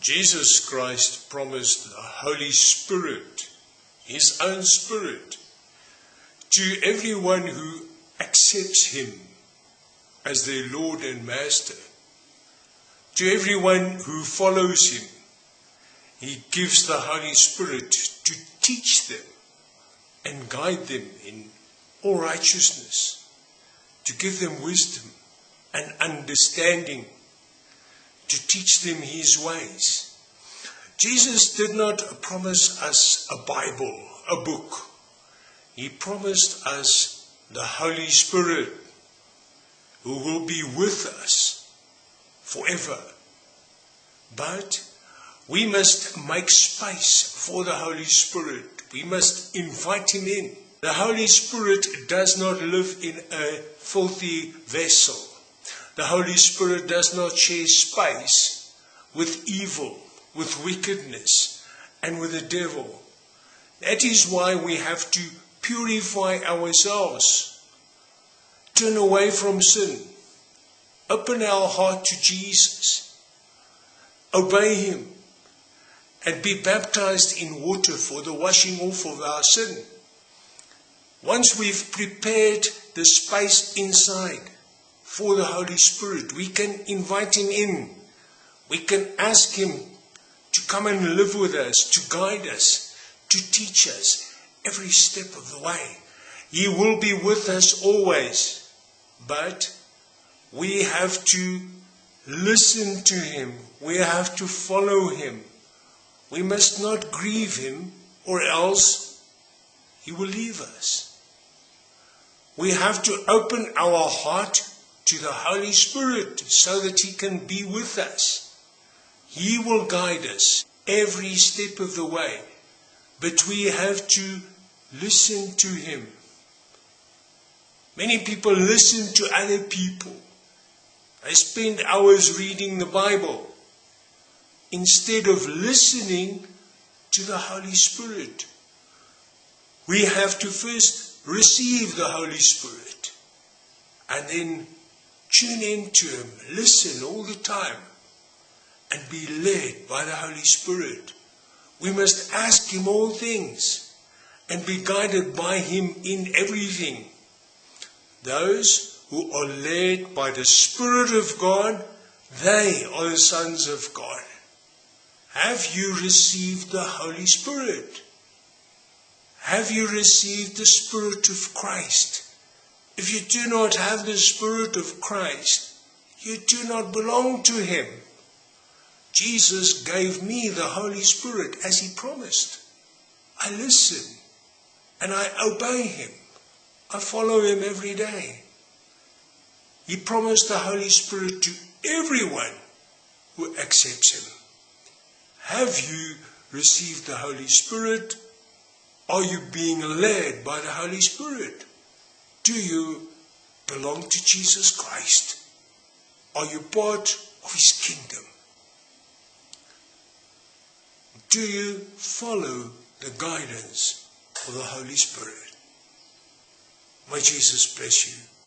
Jesus Christ promised the Holy Spirit, His own Spirit, to everyone who accepts Him as their Lord and Master. To everyone who follows Him, He gives the Holy Spirit to teach them and guide them in all righteousness, to give them wisdom and understanding to teach them his ways. Jesus did not promise us a Bible, a book. He promised us the Holy Spirit who will be with us forever. But we must make space for the Holy Spirit. We must invite him in. The Holy Spirit does not live in a filthy vessel. The Holy Spirit does not share space with evil, with wickedness, and with the devil. That is why we have to purify ourselves, turn away from sin, open our heart to Jesus, obey Him, and be baptized in water for the washing off of our sin. Once we've prepared the space inside, for the Holy Spirit. We can invite Him in. We can ask Him to come and live with us, to guide us, to teach us every step of the way. He will be with us always, but we have to listen to Him. We have to follow Him. We must not grieve Him, or else He will leave us. We have to open our heart to the Holy Spirit so that He can be with us. He will guide us every step of the way, but we have to listen to Him. Many people listen to other people. They spend hours reading the Bible instead of listening to the Holy Spirit. We have to first receive the Holy Spirit and then Tune in to Him, listen all the time, and be led by the Holy Spirit. We must ask Him all things and be guided by Him in everything. Those who are led by the Spirit of God, they are the sons of God. Have you received the Holy Spirit? Have you received the Spirit of Christ? If you do not have the Spirit of Christ, you do not belong to Him. Jesus gave me the Holy Spirit as He promised. I listen and I obey Him. I follow Him every day. He promised the Holy Spirit to everyone who accepts Him. Have you received the Holy Spirit? Are you being led by the Holy Spirit? Do you belong to Jesus Christ? Are you part of his kingdom? Do you follow the guidance of the Holy Spirit? May Jesus bless you.